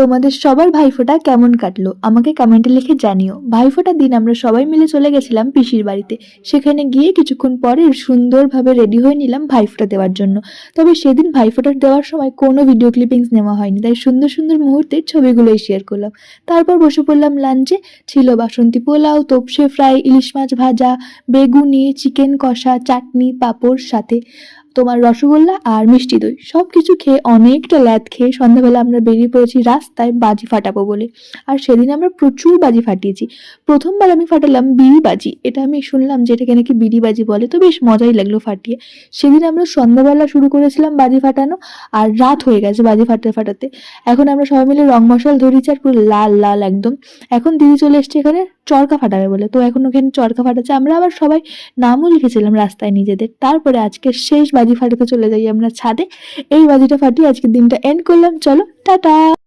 তোমাদের সবার ভাইফোঁটা কেমন কাটলো? আমাকে কমেন্টে লিখে জানিও। ভাইফোঁটার দিন আমরা সবাই মিলে চলে গেছিলাম পিসির বাড়িতে। সেখানে গিয়ে কিছুক্ষণ পরে সুন্দরভাবে রেডি হয়ে নিলাম ভাইফোঁটা দেওয়ার জন্য। তবে সেদিন ভাইফোঁটা দেওয়ার সময় কোনো ভিডিও ক্লিপিংস নেওয়া হয়নি, তাই সুন্দর সুন্দর মুহূর্তের ছবিগুলোই শেয়ার করলাম। তারপর বসে পড়লাম লাঞ্চে ছিল বাসন্তী পোলাও, তোপসে ফ্রাই ইলিশ মাছ ভাজা, বেগুনি চিকেন কষা, চাটনি, পাঁপড় সাথে। তোমার রসগোল্লা আর মিষ্টি দই সব কিছু খেয়ে অনেকটা ল্যাদ খেয়ে সন্ধ্যাবেলা আমরা বেরিয়ে পড়েছি রাস্তায় বাজি ফাটাবো বলে। আর সেদিন আমরা প্রচুর বাজি ফাটিয়েছি। প্রথমবার আমি ফাটালাম বিড়ি বাজি। এটা আমি শুনলাম যে এটাকে নাকি বিড়ি বাজি বলে, তো বেশ মজাই লাগল ফাটিয়ে। সেদিন আমরা সন্ধ্যাবেলা শুরু করেছিলাম বাজি ফাটানো, আর রাত হয়ে গেছে বাজি ফাটাতে ফাটাতে। এখন আমরা সবাই মিলে রং মশাল ধরেছি আর পুরো লাল লাল একদম। এখন দিদি চলে এসছে এখানে চরকা ফাটাবে বলে। তো এখন ওখানে চরকা ফাটাচ্ছে। আমরা আবার সবাই নামও লিখেছিলাম রাস্তায় নিজেদের। তারপরে আজকে শেষ বাজি ফাটাতে চলে যাই আমরা ছাদে। এই বাজিটা ফাটিয়ে আজকে দিনটা এন্ড করলাম। চলো, টাটা!